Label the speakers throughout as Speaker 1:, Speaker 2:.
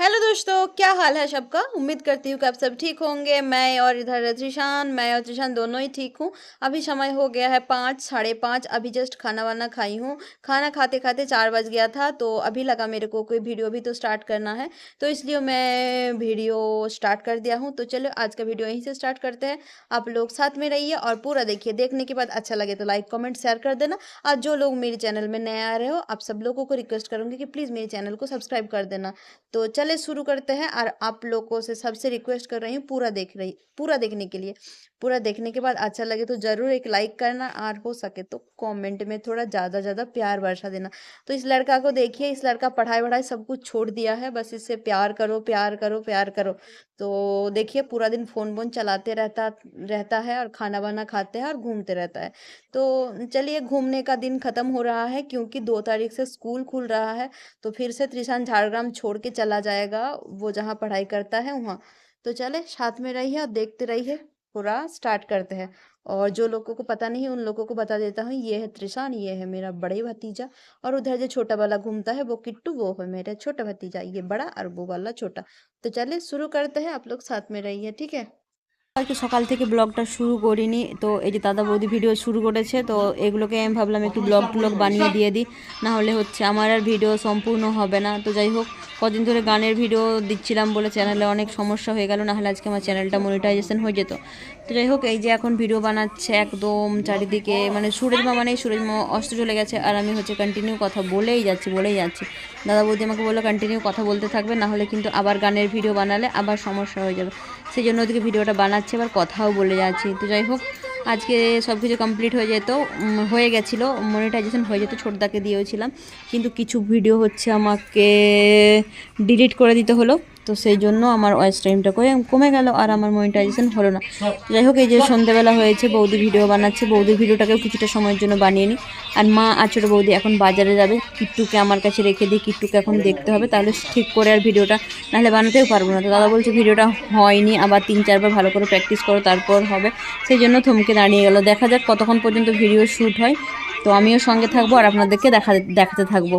Speaker 1: Hello दोस्तों, क्या हाल है सबका? उम्मीद करती हूँ कि आप सब ठीक होंगे। मैं और इधर त्रिशान मैं और त्रिशान दोनों ही ठीक हूँ। अभी समय हो गया है पाँच, साढ़े पाँच। अभी जस्ट खाना वाना खाई हूँ। खाना खाते खाते चार बज गया था तो अभी लगा मेरे को कोई वीडियो भी तो स्टार्ट करना है। तो इसलिए मैं वीडियो स्टार्ट कर दिया हूँ। तो चलो, आज का वीडियो यहीं से स्टार्ट करते हैं। आप लोग साथ में रहिए और पूरा देखिए। देखने के बाद अच्छा लगे तो लाइक, कॉमेंट, शेयर कर देना। और जो लोग मेरे चैनल में नए आ रहे हो, आप सब लोगों को रिक्वेस्ट करूँगी कि प्लीज़ मेरे चैनल को सब्सक्राइब कर देना। तो चले शुरू करते हैं और आप लोगों से सबसे रिक्वेस्ट कर रही हूँ पूरा देख रही, पूरा देखने के लिए। पूरा देखने के बाद अच्छा लगे तो ज़रूर एक लाइक करना और हो सके तो कमेंट में थोड़ा ज़्यादा ज़्यादा प्यार वर्षा देना। तो इस लड़का को देखिए, इस लड़का पढ़ाई वढ़ाई सब कुछ छोड़ दिया है, बस इससे प्यार करो प्यार करो प्यार करो। तो देखिए, पूरा दिन फ़ोन वोन चलाते रहता रहता है और खाना वाना खाते हैं और घूमते रहता है। तो चलिए, घूमने का दिन ख़त्म हो रहा है क्योंकि दो तारीख से स्कूल खुल रहा है तो फिर से त्रिशान झाड़ग्राम छोड़ के चला जाएगा, वो जहाँ पढ़ाई करता है वहाँ। तो चले, साथ में रहिए और देखते रहिए, पूरा स्टार्ट करते हैं। और जो लोगों को पता नहीं उन लोगों को बता देता हूँ ये है त्रिशान ये है मेरा बड़े भतीजा और उधर जो छोटा वाला घूमता है वो किट्टू वो है मेरा छोटा भतीजा ये बड़ा और वो वाला छोटा তো চলে শুরু করতে हैं आप लोग साथ में रहिए ठीक है আজকে সকাল থেকে ব্লগটা শুরু করিনি তো এই যে দাদা বৌদি ভিডিও শুরু করেছে তো এগুলোকে আমি ভাবলাম একটু ব্লগ ট্লগ বানিয়ে দিয়ে দিই না হলে হচ্ছে আমার আর ভিডিও সম্পূর্ণ হবে না তো যাই হোক কদিন ধরে গানের ভিডিও দিচ্ছিলাম বলে চ্যানেলে অনেক সমস্যা হয়ে গেল না হলে আজকে আমার চ্যানেলটা মনিটাইজেশন হয়ে যেত তো যাই হোক, এই যে এখন ভিডিও বানাচ্ছে একদম চারিদিকে মানে সুরজ মা মানে সুরজ অস্ত চলে গেছে। আর আমি হচ্ছে কন্টিনিউ কথা বলেই যাচ্ছি বলেই যাচ্ছি। দাদা বৌদি আমাকে বলল কন্টিনিউ কথা বলতে থাকবে, না হলে কিন্তু আবার গানের ভিডিও বানালে আবার সমস্যা হয়ে যাবে। সেই জন্য ওদিকে ভিডিওটা বানাচ্ছি, আবার কথাও বলে যাচ্ছি। তো যাই হোক, আজকে সব কিছু কমপ্লিট হয়ে যেত হয়ে গেছিল মনিটাইজেশন হয়ে যেত, ছোটদাকে দিয়েওছিলাম। কিন্তু কিছু ভিডিও হচ্ছে আমাকে ডিলিট করে দিতে হলো। তো সেই জন্য আমার ওয়াইস টাইমটা কমে গেল আর আমার মনিটাইজেশন হলো না। যাই হোক, এই যে সন্ধ্যেবেলা হয়েছে, বৌদি ভিডিও বানাচ্ছে, বৌদি ভিডিওটাকেও কিছুটা সময়ের জন্য বানিয়ে নিই। আর মা আর ছোটো বৌদি এখন বাজারে যাবে, কিট্টুকে আমার কাছে রেখে দিই, কিট্টুকে এখন দেখতে হবে, তাহলে ঠিক করে আর ভিডিওটা নাহলে বানাতেও পারব না। তো দাদা বলছে ভিডিওটা হয়নি, আবার তিন চারবার ভালো করে প্র্যাকটিস করো, তারপর হবে। সেই জন্য থমকে দাঁড়িয়ে গেল। দেখা যাক কতক্ষণ পর্যন্ত ভিডিও শ্যুট হয়। তো আমিও সঙ্গে থাকব আর আপনাদেরকে দেখা, দেখাতে থাকব।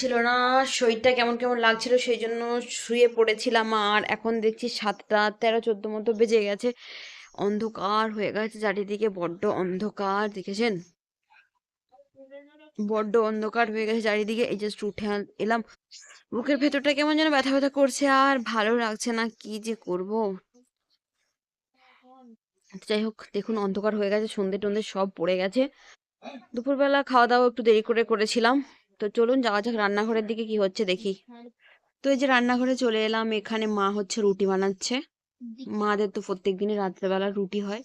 Speaker 1: ছিল না, শরীরটা কেমন কেমন লাগছিল সেই জন্য শুয়ে পড়েছিলাম আর এখন দেখছি সাতটা তেরো চোদ্দ মতো বেজে গেছে। অন্ধকার হয়ে গেছে, চারিদিকে বড্ড অন্ধকার, দেখেছেন? বড্ড অন্ধকার হয়ে গেছে চারিদিকে, এই জাস্ট উঠে এলাম। বুকের ভেতরটা কেমন যেন ব্যথা ব্যথা করছে আর ভালো লাগছে না, কি যে করব? যাই হোক, দেখুন অন্ধকার হয়ে গেছে সন্ধে টন্ধে সব পড়ে গেছে। দুপুরবেলা খাওয়া দাওয়া একটু দেরি করে করেছিলাম। তো চলুন যাওয়া যাক রান্নাঘরের দিকে কি হচ্ছে দেখি। তো এই যে রান্নাঘরে চলে এলাম, এখানে মা হচ্ছে রুটি বানাচ্ছে। মাদের তো প্রত্যেক দিনই রাত্রেবেলা রুটি হয়।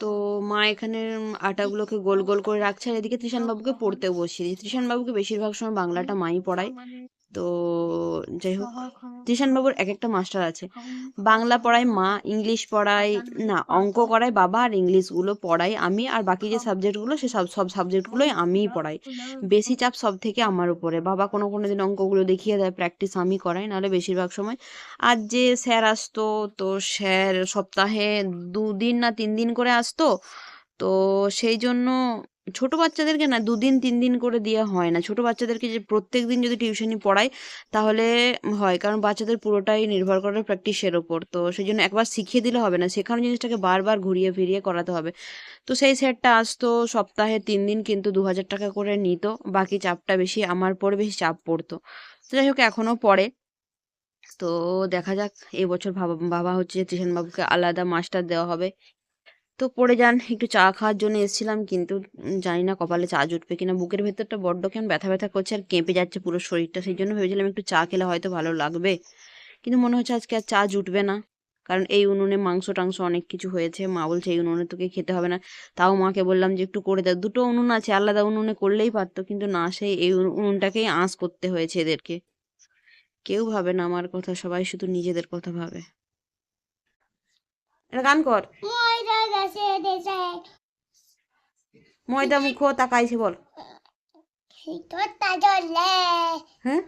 Speaker 1: তো মা এখানে আটাগুলোকে গোল গোল করে রাখছে। আর এদিকে বাবুকে পড়তেও বসিয়ে ত্রিশান বাবুকে বেশিরভাগ সময় বাংলাটা মাই পড়ায়। তো যাই হোক ত্রিশান বাবুর এক একটা মাস্টার আছে। বাংলা পড়ায় মা ইংলিশ পড়ায় না অঙ্ক করায় বাবা আর ইংলিশগুলো পড়াই আমি আর বাকি যে সাবজেক্টগুলো সে সব সব সাবজেক্টগুলোই আমিই পড়াই। বেশি চাপ সব থেকে আমার উপরে। বাবা কোনো কোনো দিন অঙ্কগুলো দেখিয়ে দেয় প্র্যাকটিস আমি করাই নাহলে বেশিরভাগ সময়। আর যে স্যার আসতো তো স্যার সপ্তাহে দুদিন না তিন দিন করে আসতো। তো সেই জন্য ছোট বাচ্চাদেরকে না দুদিন তিন দিন করে দেওয়া হয় না। ছোট বাচ্চাদেরকে যে প্রত্যেক দিন যদি টিউশনি পড়াই, তাহলে হয়, কারণ বাচ্চাদের পুরোটাই নির্ভর করে প্র্যাকটিসের ওপর। তো সেই জন্য একবার শিখিয়ে দিলে হবে না, শেখানো জিনিসটাকে বারবার ঘুরিয়ে ফিরিয়ে করাতে হবে। তো সেই স্যারটা আসতো, সপ্তাহে তিন দিন কিন্তু দু হাজার টাকা করে নিত, বাকি চাপটা বেশি, আমার পরে বেশি চাপ পড়তো। তো যাই হোক এখনও পড়ে। তো দেখা যাক এবছর বাবা হচ্ছে যে বাবুকে আলাদা মাস্টার দেওয়া হবে। তো পড়ে যান, একটু চা খাওয়ার জন্য এসেছিলাম, কিন্তু জানি না কপালে চা জুটবে কিনা। বুকের ভেতরটা বড্ড কেমন ব্যথা ব্যথা করছে, আর কেঁপে যাচ্ছে পুরো শরীরটা। সেই জন্য ভেবেছিলাম একটু চা খেলে হয়তো ভালো লাগবে। কিন্তু মনে হচ্ছে আজকে আর চা জুটবে না। কারণ এই উনুনে মাংস টাংস অনেক কিছু হয়েছে। মা বলছে, এই উনুনে তোকে খেতে হবে না। তাও মাকে বললাম যে, একটু করে দাও। দুটো উনুন আছে, আলাদা উনুনে করলেই পারতো, কিন্তু না, সেই এই উনুনটাকেই আঁচ করতে হয়েছে এদেরকে। কেউ ভাবে না আমার কথা, সবাই শুধু নিজেদের কথা ভাবে। এটা গান কর।
Speaker 2: ময়দা
Speaker 1: ময়দা মুখ তাকাইছে বল। হ্যাঁ?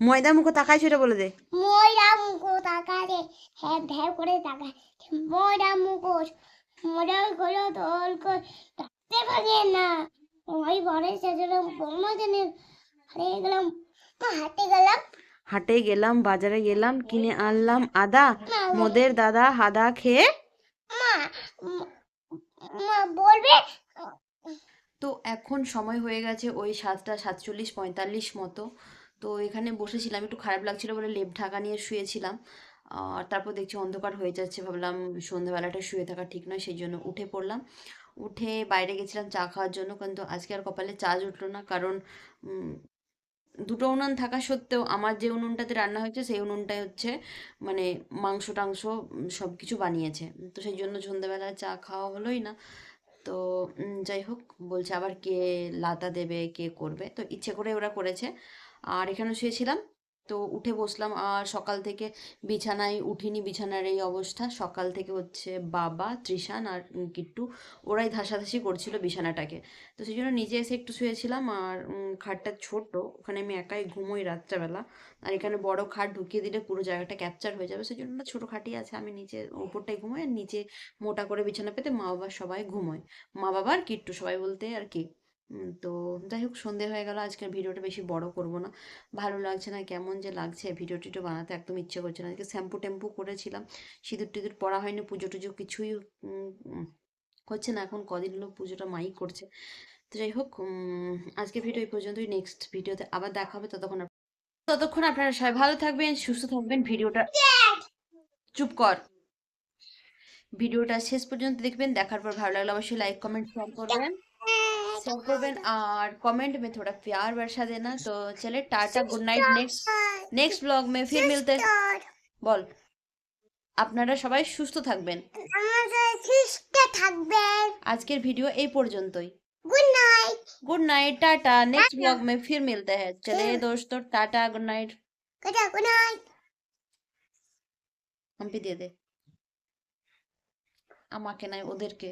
Speaker 1: ময়দা মুখ তাকাইছে এটা বলে দে।
Speaker 2: ময়দা মুখো তাকারে হ্যাঁ ভ্যাব করে তাকায়। ময়দা মুখোশ ময়দা গুলো দোল করে ডাকতে পারে না। ওই ঘরে সেজন্য বৌমা জানে আরে এগুলো মা হাঁটে গেলাম।
Speaker 1: হাটে গেলাম বাজারে গেলাম কিনে আনলাম আদা মোদের দাদা হাদা খেয়ে
Speaker 2: বলবে
Speaker 1: তো এখন সময় হয়ে গেছে ওই সাতটা সাতচল্লিশ পঁয়তাল্লিশ মতো। তো এখানে বসেছিলাম একটু খারাপ লাগছিল বলে লেপ ঢাকা নিয়ে শুয়েছিলাম। আর তারপর দেখছি অন্ধকার হয়ে যাচ্ছে ভাবলাম সন্ধ্যাবেলাটা শুয়ে থাকা ঠিক নয় সেই জন্য উঠে পড়লাম। উঠে বাইরে গেছিলাম চা খাওয়ার জন্য কিন্তু আজকে আর কপালে চা জুটলো না কারণ দুটো উনুন থাকা সত্ত্বেও আমার যে উনুনটাতে রান্না হয়েছে, সেই উনুনটাই হচ্ছে মানে মাংস টাংস সব কিছু বানিয়েছে। তো সেই জন্য সন্ধ্যাবেলা চা খাওয়া হলোই না। তো যাই হোক, বলছে আবার কে লাতা দেবে, কে করবে। তো ইচ্ছে করে ওরা করেছে। আর এখানে শুয়েছিলাম। তো উঠে বসলাম। আর সকাল থেকে বিছানায় উঠিনি, বিছানার এই অবস্থা। সকাল থেকে হচ্ছে বাবা, তৃষান আর কিট্টু, ওরাই ধাসাধাসি করছিল বিছানাটাকে। তো সেই জন্য নিজে এসে একটু শুয়েছিলাম আর খাটটা ছোট, ওখানে আমি একাই ঘুমোই রাত্রেবেলা। আর এখানে বড় খাট ঢুকিয়ে দিলে পুরো জায়গাটা ক্যাপচার হয়ে যাবে। সেই জন্য ছোটো খাটই আছে, আমি নিচে উপরটাই ঘুমোই আর নিচে মোটা করে বিছানা পেতে মা বাবা সবাই ঘুমোয়। মা বাবা আর কিট্টু সবাই বলতে আর কি। তো যাই হোক সন্ধে হয়ে গেল। আজকের ভিডিওটা বেশি বড় করব না। ভালো লাগছে না, কেমন যে লাগছে। ভিডিও টিডিও বানাতে একদম ইচ্ছে করছে না। আজকে শ্যাম্পু ট্যাম্পু করেছিলাম। সিঁদুর টিঁদুর পড়া হয়নি, পুজো টুজো কিছুই হচ্ছে না। এখন কদিন হলো পুজোটা মাই করছে। তো যাই হোক আজকে ভিডিও এই পর্যন্তই। নেক্সট ভিডিওতে আবার দেখা হবে। ততক্ষণ ততক্ষণ আপনারা সবাই ভালো থাকবেন, সুস্থ থাকবেন। ভিডিওটা চুপ কর। ভিডিওটা শেষ পর্যন্ত দেখবেন। দেখার পর ভালো লাগলে অবশ্যই লাইক কমেন্ট শেয়ার করবেন। शेयर করবেন আর कमेंट में थोड़ा प्यार बरसा देना तो चले Tata good night next next blog में फिर मिलते বল আপনারা সবাই সুস্থ থাকবেন
Speaker 2: আমাদের সুস্থ থাকবেন
Speaker 1: আজকের ভিডিও এই পর্যন্তই
Speaker 2: good night
Speaker 1: good night tata next blog में फिर मिलते हैं चलिए दोस्तों Tata good night
Speaker 2: good good night
Speaker 1: Hampi দিয়ে দে আমাকে নয় ওদেরকে